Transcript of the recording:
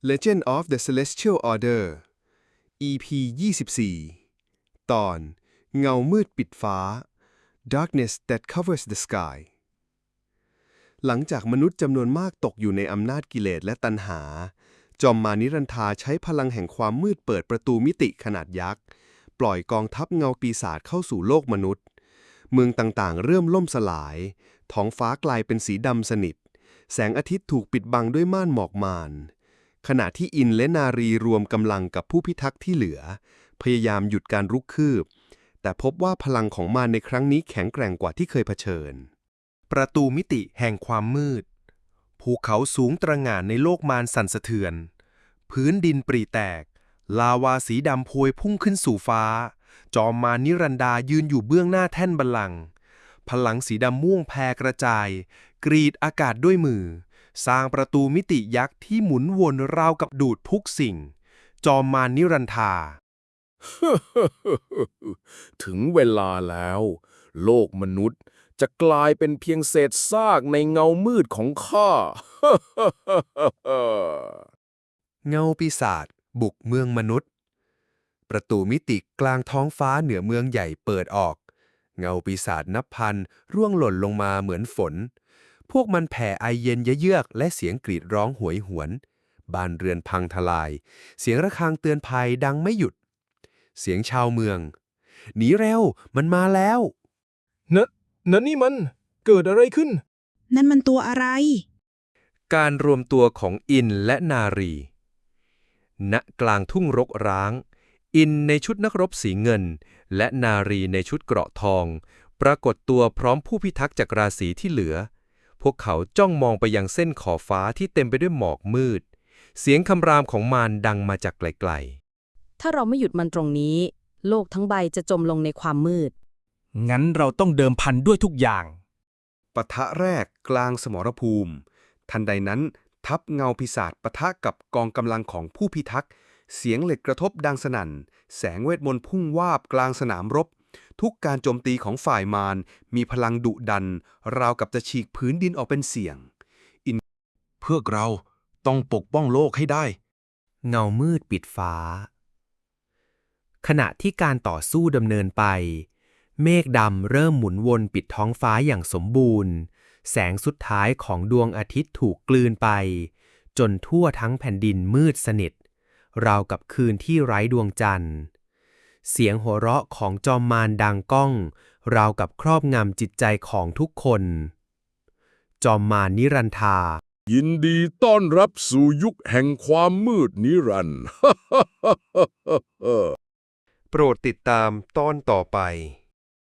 Legend of the Celestial Order EP 24 ตอน เงามืดปิดฟ้า Darkness that covers the sky หลังจากมนุษย์จำนวนมากตกอยู่ในอำนาจกิเลสและตัณหา จอมมานิรันทาใช้พลังแห่งความมืดเปิดประตูมิติขนาดยักษ์ ปล่อยกองทัพเงาปีศาจเข้าสู่โลกมนุษย์ เมืองต่างๆ เริ่มล่มสลาย ท้องฟ้ากลายเป็นสีดำสนิท แสงอาทิตย์ถูกปิดบังด้วยม่านหมอกมาน ขณะที่อินและนารีรวมกำลังกับผู้พิทักษ์ที่เหลือ พยายามหยุดการรุกคืบ แต่พบว่าพลังของมารในครั้งนี้แข็งแกร่งกว่าที่เคยเผชิญ ประตูมิติแห่งความมืด ภูเขาสูงตระหง่านในโลกมารสั่นสะเทือน พื้นดินปรีแตก ลาวาสีดำพวยพุ่งขึ้นสู่ฟ้า จอมมานิรันดายืนอยู่เบื้องหน้าแท่นบัลลังก์พลังสีดำม่วงแผ่กระจาย กรีดอากาศด้วยมือ สร้างประตูมิติยักษ์ที่หมุนวนราวกับดูดทุกสิ่ง จอมมารนิรันทาถึงเวลาแล้ว โลกมนุษย์จะกลายเป็นเพียงเศษซากในเงามืดของข้า เงาปีศาจบุกเมืองมนุษย์ ประตูมิติกลางท้องฟ้าเหนือเมืองใหญ่เปิดออก เงาปีศาจนับพันร่วงหล่นลงมาเหมือนฝน พวกมันแผ่ไอเย็นเยือกและเสียงกรีดร้องหวยหวนบ้านเรือนพังทลาย เสียงระฆังเตือนภัยดังไม่หยุด เสียงชาวเมือง หนีเร็ว มันมาแล้วนะนั่นนี่มัน เกิดอะไรขึ้น นั่นมันตัวอะไร การรวมตัวของอินและนารี ณ กลางทุ่งรกร้าง อินในชุดนักรบสีเงิน และนารีในชุดเกราะทอง ปรากฏตัวพร้อมผู้พิทักษ์จากราศีที่เหลือ พวกเขาจ้องมองไปยังเส้นขอบฟ้าที่เต็มไปด้วยหมอกมืด เสียงคำรามของมารดังมาจากไกลถ้าเราไม่หยุดมันตรงนี้ โลกทั้งใบจะจมลงในความมืด งั้นเราต้องเดิมพันด้วยทุกอย่าง ปะทะแรกกลางสมรภูมิ ทันใดนั้นทัพเงาพิศาจปะทะกับกองกำลังของผู้พิทักษ์ เสียงเหล็กกระทบดังสนั่น แสงเวทมนต์พุ่งวาบกลางสนามรบ ทุกการโจมตีของฝ่ายมารมีพลังดุดัน ราวกับจะฉีกพื้นดินออกเป็นเสียงเพวกเราต้องปกป้องโลกให้ได้ เงามืดปิดฟ้า ขณะที่การต่อสู้ดำเนินไป เมฆดำเริ่มหมุนวนปิดท้องฟ้าอย่างสมบูรณ์ แสงสุดท้ายของดวงอาทิตย์ถูกกลืนไป จนทั่วทั้งแผ่นดินมืดสนิท ราวกับคืนที่ไร้ดวงจันทร์ เสียงหัวเราะของจอมมารดังก้อง ราวกับครอบงำจิตใจของทุกคน จอมมารนิรันทายินดีต้อนรับสู่ยุคแห่งความมืดนิรันดร์ โปรดติดตามตอนต่อไป